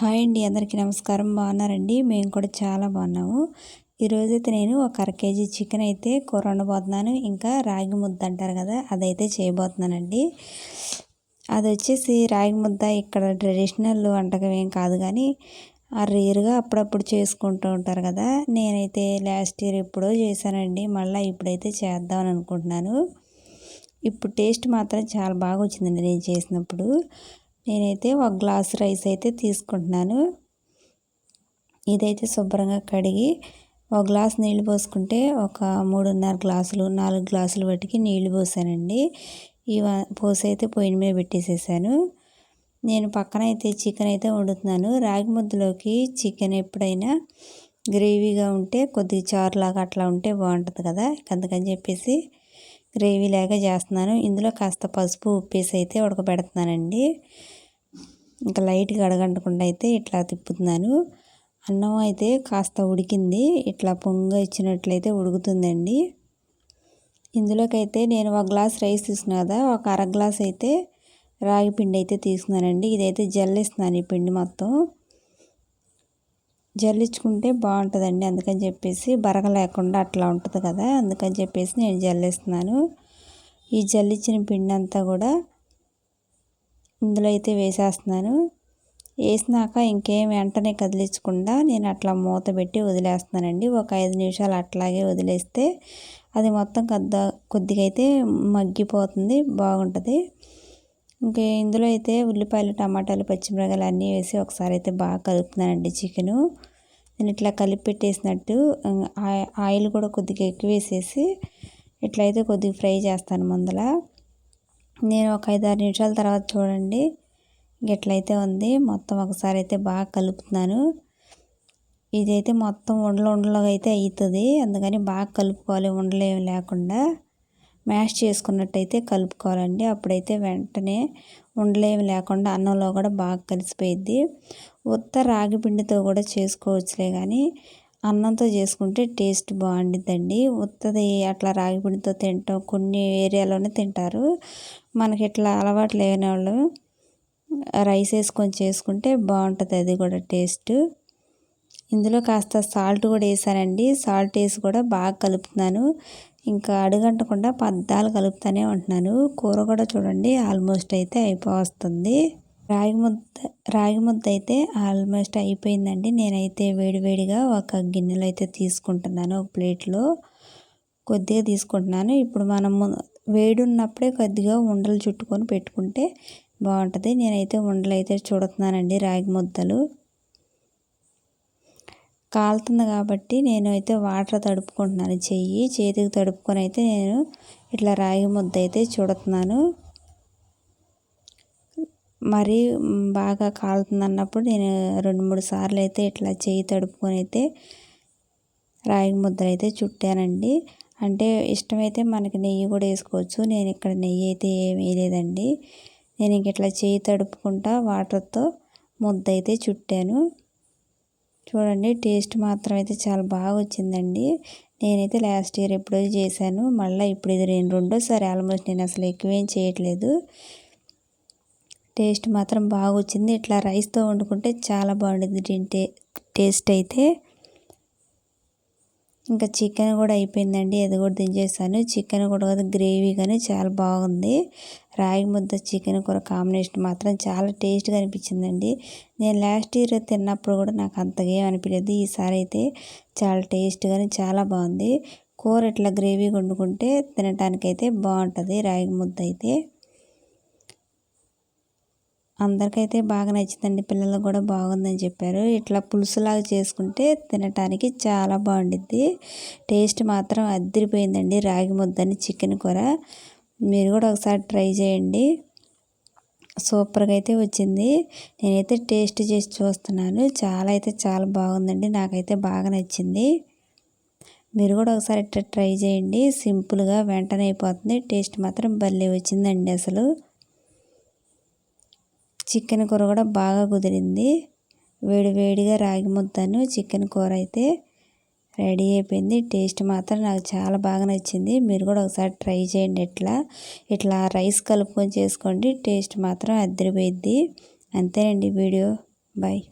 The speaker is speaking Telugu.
హాయ్ అండి అందరికీ నమస్కారం. బాగున్నారండి? మేము కూడా చాలా బాగున్నాము. ఈరోజైతే నేను ఒక అర కేజీ చికెన్ అయితే కూర వండబోతున్నాను. ఇంకా రాగి ముద్ద అంటారు కదా అదైతే చేయబోతున్నానండి. అది వచ్చేసి రాగి ముద్ద ఇక్కడ ట్రెడిషనల్ వంటకం ఏం కాదు కానీ ఆ రేరుగా అప్పుడప్పుడు చేసుకుంటూ ఉంటారు కదా. నేనైతే లాస్ట్ ఇయర్ ఎప్పుడో చేశానండి మళ్ళీ ఇప్పుడైతే చేద్దామని అనుకుంటున్నాను. ఇప్పుడు టేస్ట్ మాత్రం చాలా బాగా వచ్చిందండి నేను చేసినప్పుడు. నేనైతే ఒక గ్లాస్ రైస్ అయితే తీసుకుంటున్నాను. ఇదైతే శుభ్రంగా కడిగి ఒక గ్లాస్ నీళ్ళు పోసుకుంటే ఒక మూడున్నర గ్లాసులు నాలుగు గ్లాసులు బట్టికి నీళ్ళు పోసానండి. ఇవ పోసి అయితే పొయ్యి మీద పెట్టేసేసాను. నేను పక్కన అయితే చికెన్ అయితే వండుతున్నాను. రాగి ముద్దలోకి చికెన్ ఎప్పుడైనా గ్రేవీగా ఉంటే కొద్దిగా చారులాగా అట్లా ఉంటే బాగుంటుంది కదా అందుకని చెప్పేసి గ్రేవీ లాగా చేస్తున్నాను. ఇందులో కాస్త పసుపు ఉప్పేసి అయితే ఉడకబెడుతున్నానండి. ఇంకా లైట్గా అడగంటకుండా అయితే ఇట్లా తిప్పుతున్నాను. అన్నం అయితే కాస్త ఉడికింది. ఇట్లా పొంగ ఇచ్చినట్లయితే ఉడుకుతుందండి. ఇందులోకైతే నేను ఒక గ్లాస్ రైస్ తీసుకున్నా కదా ఒక అర గ్లాస్ అయితే రాగి పిండి అయితే తీసుకున్నానండి. ఇదైతే జల్లిస్తున్నాను ఈ పిండి మొత్తం. జల్లించుకుంటే బాగుంటుందండి. అందుకని చెప్పేసి బరగ లేకుండా అట్లా ఉంటుంది కదా. అందుకని చెప్పేసి నేను జల్లిస్తున్నాను. ఈ జల్లించిన పిండి అంతా కూడా ఇందులో అయితే వేసేస్తున్నాను. వేసినాక ఇంకేం వెంటనే కదిలించకుండా నేను అట్లా మూత పెట్టి వదిలేస్తున్నానండి. ఒక ఐదు నిమిషాలు అట్లాగే వదిలేస్తే అది మొత్తం కొద్ద కొద్దిగా అయితే మగ్గిపోతుంది బాగుంటుంది. ఇంకా ఇందులో అయితే ఉల్లిపాయలు టమాటాలు పచ్చిమిరకాయలు అన్నీ వేసి ఒకసారి అయితే బాగా కలుపుతున్నానండి చికెను. నేను ఇట్లా కలిపి పెట్టేసినట్టు ఆయిల్ కూడా కొద్దిగా ఎక్కువ వేసేసి ఇట్లయితే కొద్దిగా ఫ్రై చేస్తాను ముందల. నేను ఒక ఐదు ఆరు నిమిషాల తర్వాత చూడండి ఇట్లయితే ఉంది మొత్తం ఒకసారి అయితే బాగా కలుపుతున్నాను. ఇదైతే మొత్తం ఉండలు ఉండలుగా అయితే అవుతుంది అందుకని బాగా కలుపుకోవాలి ఉండలేం లేకుండా. మ్యాష్ చేసుకున్నట్టయితే కలుపుకోవాలండి. అప్పుడైతే వెంటనే ఉండలేమి లేకుండా అన్నంలో కూడా బాగా కలిసిపోయిద్ది. ఉత్త రాగి పిండితో కూడా చేసుకోవచ్చులే కానీ అన్నంతో చేసుకుంటే టేస్ట్ బాగుండిద్దండి. ఉత్తది అట్లా రాగి పిండితో తింటాం. కొన్ని ఏరియాలోనే తింటారు. మనకి ఇట్లా అలవాటు లేని వాళ్ళు రైస్ వేసుకొని చేసుకుంటే బాగుంటుంది అది కూడా టేస్ట్. ఇందులో కాస్త సాల్ట్ కూడా వేసానండి. సాల్ట్ వేసి కూడా బాగా కలుపుతున్నాను. ఇంకా అడుగంటకుండా పద్దాలు కలుపుతూనే ఉంటున్నాను. కూర కూడా చూడండి ఆల్మోస్ట్ అయితే అయిపోవస్తుంది రాగి ముద్ద రాగి ముద్ద అయితే ఆల్మోస్ట్ అయిపోయిందండి. నేనైతే వేడివేడిగా ఒక గిన్నెలో అయితే తీసుకుంటున్నాను ఒక ప్లేట్లో. కొద్దిగా తీసుకుంటున్నాను. ఇప్పుడు మనం వేడి ఉన్నప్పుడే కొద్దిగా ఉండలు చుట్టుకొని పెట్టుకుంటే బాగుంటుంది. నేనైతే ఉండలు అయితే చూడుతున్నానండి రాగి ముద్దలు. కాలుతుంది కాబట్టి నేను అయితే వాటర్ తడుపుకుంటున్నాను. చెయ్యి చేతికి తడుపుకొని అయితే నేను ఇట్లా రాగి ముద్ద అయితే చూడుతున్నాను. మరీ బాగా కాలుతుంది అన్నప్పుడు నేను రెండు మూడు సార్లు అయితే ఇట్లా చేయి తడుపుకొని అయితే రాగి ముద్ర అయితే చుట్టానండి. అంటే ఇష్టమైతే మనకి నెయ్యి కూడా వేసుకోవచ్చు. నేను ఇక్కడ నెయ్యి అయితే ఏమీ వేయలేదండి. నేను ఇంక ఇట్లా చేయి తడుపుకుంటా వాటర్తో ముద్ద అయితే చుట్టాను. చూడండి టేస్ట్ మాత్రం అయితే చాలా బాగా వచ్చిందండి. నేనైతే లాస్ట్ ఇయర్ ఎప్పుడో చేశాను. మళ్ళీ ఇప్పుడు ఇది నేను రెండోసారి ఆల్మోస్ట్ నేను అసలు ఎక్కువేం చేయట్లేదు. టేస్ట్ మాత్రం బాగా వచ్చింది. ఇట్లా రైస్తో వండుకుంటే చాలా బాగుంటుంది తింటే టేస్ట్ అయితే. ఇంకా చికెన్ కూడా అయిపోయిందండి. అది కూడా దించేసాను. చికెన్ కూడా గ్రేవీ కానీ చాలా బాగుంది. రాగి ముద్ద చికెన్ కూర కాంబినేషన్ మాత్రం చాలా టేస్ట్గా అనిపించిందండి. నేను లాస్ట్ ఇయర్ తిన్నప్పుడు కూడా నాకు అంతగా ఏం అనిపించలేదు. ఈసారి అయితే చాలా టేస్ట్గానే చాలా బాగుంది. కూర ఇట్లా గ్రేవీ వండుకుంటే తినటానికైతే బాగుంటుంది. రాగి ముద్ద అయితే. అందరికైతే బాగా నచ్చిందండి. పిల్లలకు కూడా బాగుందని చెప్పారు. ఇట్లా పులుసులాగా చేసుకుంటే తినటానికి చాలా బాగుండిద్ది. టేస్ట్ మాత్రం అద్దరిపోయిందండి రాగి ముద్దని చికెన్ కూర. మీరు కూడా ఒకసారి ట్రై చేయండి. సూపర్గా అయితే వచ్చింది. నేనైతే టేస్ట్ చేసి చూస్తున్నాను. చాలా అయితే చాలా బాగుందండి. నాకైతే బాగా నచ్చింది. మీరు కూడా ఒకసారి ఇట్లా ట్రై చేయండి. సింపుల్గా వెంటనే అయిపోతుంది. టేస్ట్ మాత్రం భలే వచ్చిందండి అసలు. చికెన్ కూర కూడా బాగా కుదిరింది. వేడివేడిగా రాగి ముద్దను చికెన్ కూర అయితే రెడీ అయిపోయింది. టేస్ట్ మాత్రం నాకు చాలా బాగా నచ్చింది. మీరు కూడా ఒకసారి ట్రై చేయండి ఇట్లా ఇట్లా రైస్ కలుపుకొని చేసుకోండి. టేస్ట్ మాత్రం అద్దరిపోయిద్ది. అంతేనండి వీడియో. బాయ్.